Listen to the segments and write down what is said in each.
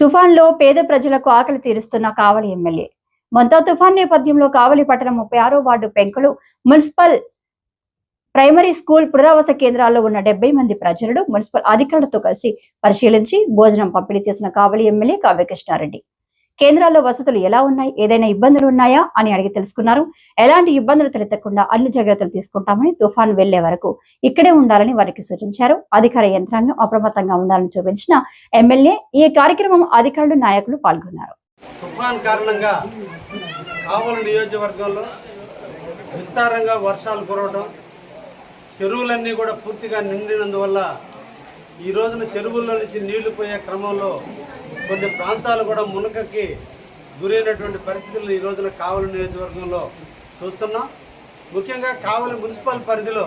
తుఫాన్లో పేద ప్రజలకు ఆకలి తీరుస్తున్న కావలి ఎమ్మెల్యే. మొంతా తుఫాన్ నేపథ్యంలో కావలి పట్టణం ముప్పై ఆరో వార్డు పెంకులు మున్సిపల్ ప్రైమరీ స్కూల్ పునరావాస కేంద్రాల్లో ఉన్న డెబ్బై మంది ప్రజలను మున్సిపల్ అధికారులతో కలిసి పరిశీలించి భోజనం పంపిణీ చేసిన కావలి ఎమ్మెల్యే కావ్యకృష్ణారెడ్డి. కేంద్రాల్లో వసతులు ఎలా ఉన్నాయి? ఏదైనా ఇబ్బందులు ఉన్నాయా? అని అడిగి తెలుసుకున్నారు. ఎలాంటి ఇబ్బందులు తలెత్తకుండా అన్ని జాగ్రత్తలు తీసుకుంటామని తుఫాన్ వెళ్ళే వరకు ఇక్కడే ఉండాలని వారికి సూచించారు. అధికార యంత్రాంగం అప్రమత్తంగా ఉండాలని చూపించిన ఎమ్మెల్యే ఈ కార్యక్రమం అధికారులు నాయకులు పాల్గొన్నారు. తుఫాన్ కారణంగా కావలి నియోజకవర్గంలో విస్తారంగా వర్షాలు కురవడం చెరువులన్నీ కూడా పూర్తిగా నిండినందువల్ల ఈ రోజున చెరువుల్లో నుంచి నీళ్ళు పోయే క్రమంలో కొన్ని ప్రాంతాలు కూడా మునకకి గురైనటువంటి పరిస్థితులు ఈ రోజున కావలి నియోజకవర్గంలో చూస్తున్నాం. ముఖ్యంగా కావలి మున్సిపల్ పరిధిలో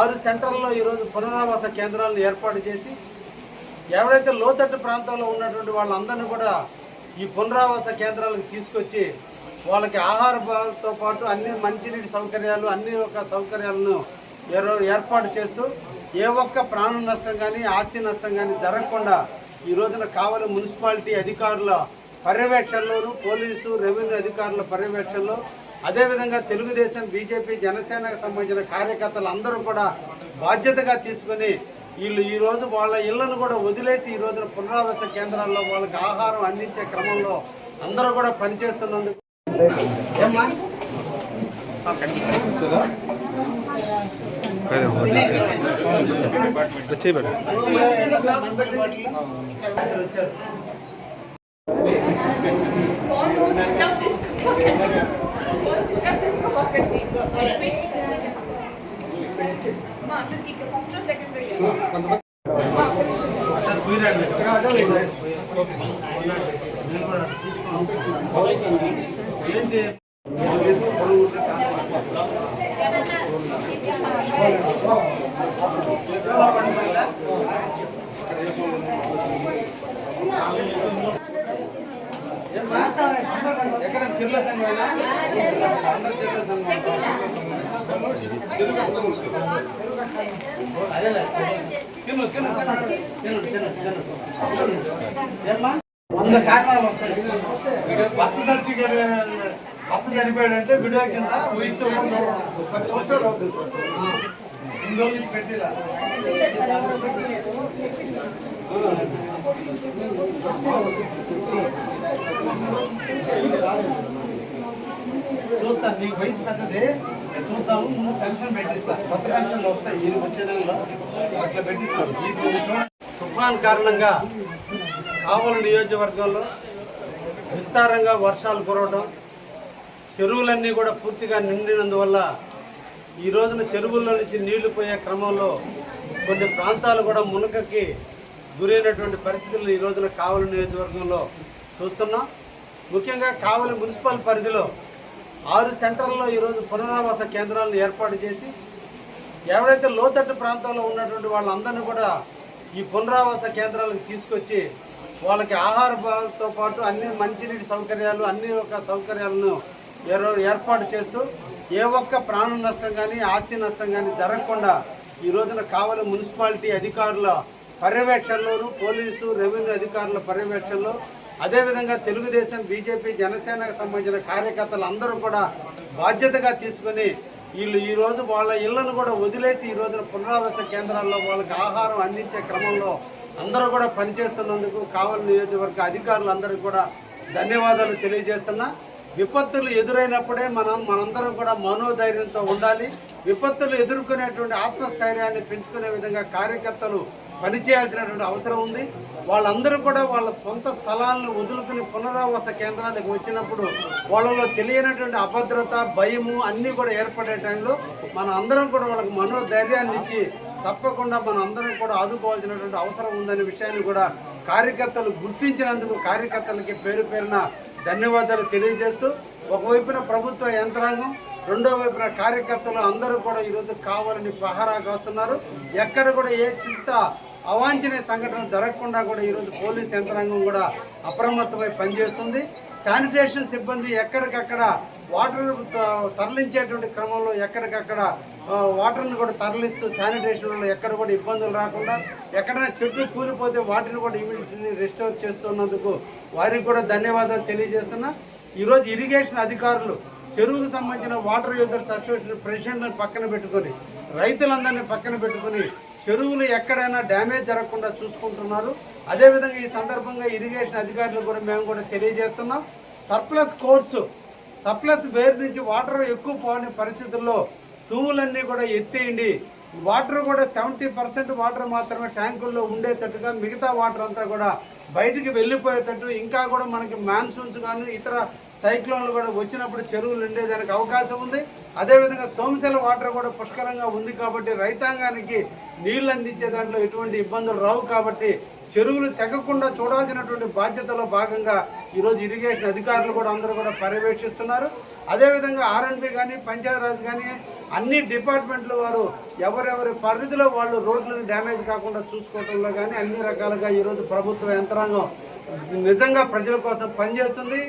ఆరు సెంటర్లలో ఈరోజు పునరావాస కేంద్రాలను ఏర్పాటు చేసి ఎవరైతే లోతట్టు ప్రాంతంలో ఉన్నటువంటి వాళ్ళందరినీ కూడా ఈ పునరావాస కేంద్రాలకు తీసుకొచ్చి వాళ్ళకి ఆహారంతో పాటు అన్ని మంచినీటి సౌకర్యాలు అన్ని ఒక సౌకర్యాలను ఏర్పాటు చేస్తూ ఏ ఒక్క ప్రాణ నష్టం కానీ ఆస్తి నష్టం కానీ జరగకుండా ఈ రోజున కావలి మున్సిపాలిటీ అధికారుల పర్యవేక్షణలోను పోలీసు రెవెన్యూ అధికారుల పర్యవేక్షణలో అదేవిధంగా తెలుగుదేశం బీజేపీ జనసేనకు సంబంధించిన కార్యకర్తలు అందరూ కూడా బాధ్యతగా తీసుకొని వీళ్ళు ఈరోజు వాళ్ళ ఇళ్ళను కూడా వదిలేసి ఈ రోజున పునరావాస కేంద్రాల్లో వాళ్ళకి ఆహారం అందించే క్రమంలో అందరూ కూడా పనిచేస్తున్నందుకు ఏమ్మా? మంచిగా ఎన్నోసార్లు మంచిగా బాటిల్ వచ్చారు ఫోన్ స్విచ్ ఆఫ్ చేసుకోకండి ఫోన్ స్విచ్ ఆఫ్ చేసుకోకండి మా అసలు ఇక్కడ ఫస్ట్ సెకండ్ సార్ కుయిరండి ఏంటి ఏమ్మా? ఎక్కడ చిర్ల సంఘమేనా అందరు చిర్ల సంఘం తిను తిను తిను తిను తిను వంద కారణాలు వస్తాయి. భర్త సర్టిఫికేట్ భర్త చనిపోయాడంటే వీడియో కింద ఊహిస్తూ ఇందులో పెట్టిరా. చూస్తాను నీకు వయసు పెద్దది. చూద్దాము ముందు పెన్షన్ పెట్టిస్తాను కొత్త పెన్షన్లు వస్తాయి ఈ వచ్చే నెలలో అట్లా పెట్టిస్తాను. ఈ తుఫాన్ కారణంగా కావలి నియోజకవర్గంలో విస్తారంగా వర్షాలు కురవడం చెరువులన్నీ కూడా పూర్తిగా నిండినందువల్ల ఈ రోజున చెరువుల్లో నుంచి నీళ్ళు పోయే క్రమంలో కొన్ని ప్రాంతాలు కూడా మునకకి గురైనటువంటి పరిస్థితులు ఈ రోజున కావలి నియోజకవర్గంలో చూస్తున్నాం. ముఖ్యంగా కావలి మున్సిపల్ పరిధిలో ఆరు సెంటర్లలో ఈరోజు పునరావాస కేంద్రాలను ఏర్పాటు చేసి ఎవరైతే లోతట్టు ప్రాంతంలో ఉన్నటువంటి వాళ్ళందరినీ కూడా ఈ పునరావాస కేంద్రాలకు తీసుకొచ్చి వాళ్ళకి ఆహారంతో పాటు అన్ని మంచినీటి సౌకర్యాలు అన్ని ఒక సౌకర్యాలను ఏర్పాటు చేస్తూ ఏ ఒక్క ప్రాణ నష్టం కానీ ఆస్తి నష్టం కానీ జరగకుండా ఈ రోజున కావలి మున్సిపాలిటీ అధికారుల పర్యవేక్షణలోను పోలీసు రెవెన్యూ అధికారుల పర్యవేక్షణలో అదేవిధంగా తెలుగుదేశం బీజేపీ జనసేనకు సంబంధించిన కార్యకర్తలు అందరూ కూడా బాధ్యతగా తీసుకొని వీళ్ళు ఈరోజు వాళ్ళ ఇళ్ళను కూడా వదిలేసి ఈ రోజున పునరావాస కేంద్రాల్లో వాళ్ళకి ఆహారం అందించే క్రమంలో అందరూ కూడా పనిచేస్తున్నందుకు కావలి నియోజకవర్గ అధికారులందరికీ కూడా ధన్యవాదాలు తెలియజేస్తున్నా. విపత్తులు ఎదురైనప్పుడే మనం మనందరం కూడా మనోధైర్యంతో ఉండాలి. విపత్తులు ఎదుర్కొనేటువంటి ఆత్మస్థైర్యాన్ని పెంచుకునే విధంగా కార్యకర్తలు పనిచేయాల్సినటువంటి అవసరం ఉంది. వాళ్ళందరూ కూడా వాళ్ళ సొంత స్థలాలను వదులుకుని పునరావాస కేంద్రాలకు వచ్చినప్పుడు వాళ్ళలో తెలియనటువంటి అభద్రత భయము అన్నీ కూడా ఏర్పడే టైంలో మన అందరం కూడా వాళ్ళకి మనోధైర్యాన్ని ఇచ్చి తప్పకుండా మన అందరం కూడా ఆదుకోవాల్సినటువంటి అవసరం ఉందనే విషయాన్ని కూడా కార్యకర్తలు గుర్తించినందుకు కార్యకర్తలకి పేరు పేరున ధన్యవాదాలు తెలియజేస్తూ ఒకవైపున ప్రభుత్వ యంత్రాంగం రెండో వైపున కార్యకర్తలు అందరూ కూడా ఈరోజు కావాలని పహారా కాస్తున్నారు. ఎక్కడ కూడా ఏ చింత అవాంఛనీయ సంఘటన జరగకుండా కూడా ఈరోజు పోలీస్ యంత్రాంగం కూడా అప్రమత్తమై పనిచేస్తుంది. శానిటేషన్ సిబ్బంది ఎక్కడికక్కడ వాటర్ తరలించేటువంటి క్రమంలో ఎక్కడికక్కడ వాటర్ని కూడా తరలిస్తూ శానిటేషన్లో ఎక్కడ కూడా ఇబ్బందులు రాకుండా ఎక్కడైనా చెట్లు కూలిపోతే వాటిని కూడా ఇమీడియట్లీ రిస్టోర్ చేస్తున్నందుకు వారికి కూడా ధన్యవాదాలు తెలియజేస్తున్నా. ఈరోజు ఇరిగేషన్ అధికారులు చెరువుకు సంబంధించిన వాటర్ యూజర్స్ అసోసియేషన్ ప్రెసిడెంట్ని పక్కన పెట్టుకొని రైతులందరినీ పక్కన పెట్టుకొని చెరువులు ఎక్కడైనా డ్యామేజ్ జరగకుండా చూసుకుంటున్నారు. అదేవిధంగా ఈ సందర్భంగా ఇరిగేషన్ అధికారులు కూడా మేము కూడా తెలియజేస్తున్నాం. సర్ప్లస్ కోర్సు సర్ప్లస్ వేరు నుంచి వాటర్ ఎక్కువ పోని పరిస్థితుల్లో తూములన్నీ కూడా ఎత్తేయండి. వాటర్ కూడా సెవెంటీ పర్సెంట్ వాటర్ మాత్రమే ట్యాంకుల్లో ఉండేటట్టుగా మిగతా వాటర్ అంతా కూడా బయటికి వెళ్ళిపోయేటట్టు. ఇంకా కూడా మనకి మాన్సూన్స్ కానీ ఇతర సైక్లోన్లు కూడా వచ్చినప్పుడు చెరువులు ఉండేదానికి అవకాశం ఉంది. అదేవిధంగా సోమశిల వాటర్ కూడా పుష్కలంగా ఉంది కాబట్టి రైతాంగానికి నీళ్ళు అందించే దాంట్లో ఎటువంటి ఇబ్బందులు రావు కాబట్టి చెరువులు తెగకుండా చూడాల్సినటువంటి బాధ్యతలో భాగంగా ఈరోజు ఇరిగేషన్ అధికారులు కూడా అందరూ కూడా పర్యవేక్షిస్తున్నారు. అదేవిధంగా ఆర్ఎన్బి కానీ పంచాయతీరాజ్ కానీ అన్ని డిపార్ట్మెంట్లు వారు ఎవరెవరి పరిధిలో వాళ్ళు రోడ్లను డ్యామేజ్ కాకుండా చూసుకోవడంలో కానీ అన్ని రకాలుగా ఈరోజు ప్రభుత్వ యంత్రాంగం నిజంగా ప్రజల కోసం పనిచేస్తుంది.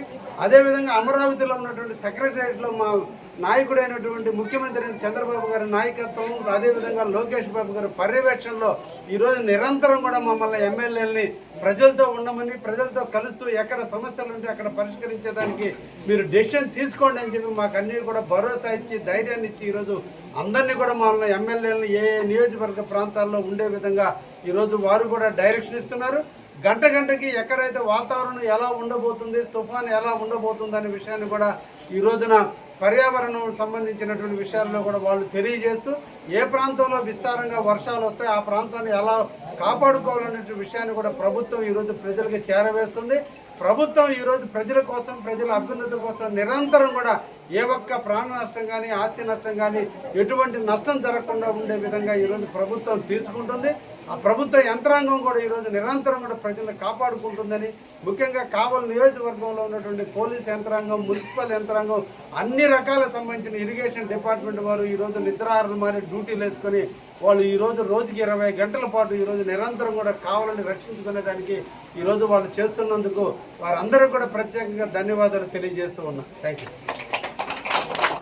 అదేవిధంగా అమరావతిలో ఉన్నటువంటి సెక్రటరియట్లో మా నాయకుడైనటువంటి ముఖ్యమంత్రి అయిన చంద్రబాబు గారి నాయకత్వం అదేవిధంగా లోకేష్ బాబు గారి పర్యవేక్షణలో ఈరోజు నిరంతరం కూడా మమ్మల్ని ఎమ్మెల్యేలని ప్రజలతో ఉండమని ప్రజలతో కలుస్తూ ఎక్కడ సమస్యలు ఉంటే అక్కడ పరిష్కరించేదానికి మీరు డెసిషన్ తీసుకోండి అని చెప్పి మాకు అన్ని కూడా భరోసా ఇచ్చి ధైర్యాన్ని ఇచ్చి ఈరోజు అందరినీ కూడా మమ్మల్ని ఎమ్మెల్యేలను ఏ ఏ నియోజకవర్గ ప్రాంతాల్లో ఉండే విధంగా ఈరోజు వారు కూడా డైరెక్షన్ ఇస్తున్నారు. గంట గంటకి ఎక్కడైతే వాతావరణం ఎలా ఉండబోతుంది తుఫాన్ ఎలా ఉండబోతుంది అనే విషయాన్ని కూడా ఈ రోజున పర్యావరణం సంబంధించినటువంటి విషయాల్లో కూడా వాళ్ళు తెలియజేస్తూ ఏ ప్రాంతంలో విస్తారంగా వర్షాలు వస్తాయి ఆ ప్రాంతాన్ని ఎలా కాపాడుకోవాలనే విషయాన్ని కూడా ప్రభుత్వం ఈరోజు ప్రజలకు చేరవేస్తుంది. ప్రభుత్వం ఈరోజు ప్రజల కోసం ప్రజల అభ్యున్నతి కోసం నిరంతరం కూడా ఏ ఒక్క ప్రాణ నష్టం కానీ ఆస్తి నష్టం కానీ ఎటువంటి నష్టం జరగకుండా ఉండే విధంగా ఈరోజు ప్రభుత్వం తీసుకుంటుంది. ఆ ప్రభుత్వ యంత్రాంగం కూడా ఈరోజు నిరంతరం కూడా ప్రజలను కాపాడుకుంటుందని ముఖ్యంగా కావలి నియోజకవర్గంలో ఉన్నటువంటి పోలీస్ యంత్రాంగం మున్సిపల్ యంత్రాంగం అన్ని రకాల సంబంధించిన ఇరిగేషన్ డిపార్ట్మెంట్ వారు ఈరోజు నిద్రాహారాలు మారి డ్యూటీలు వేసుకొని వాళ్ళు ఈరోజు రోజుకి ఇరవై గంటల పాటు ఈరోజు నిరంతరం కూడా కావాలని రక్షించుకునే దానికి ఈరోజు వాళ్ళు చేస్తున్నందుకు వారందరూ కూడా ప్రత్యేకంగా ధన్యవాదాలు తెలియజేస్తూ ఉన్నా. Thank you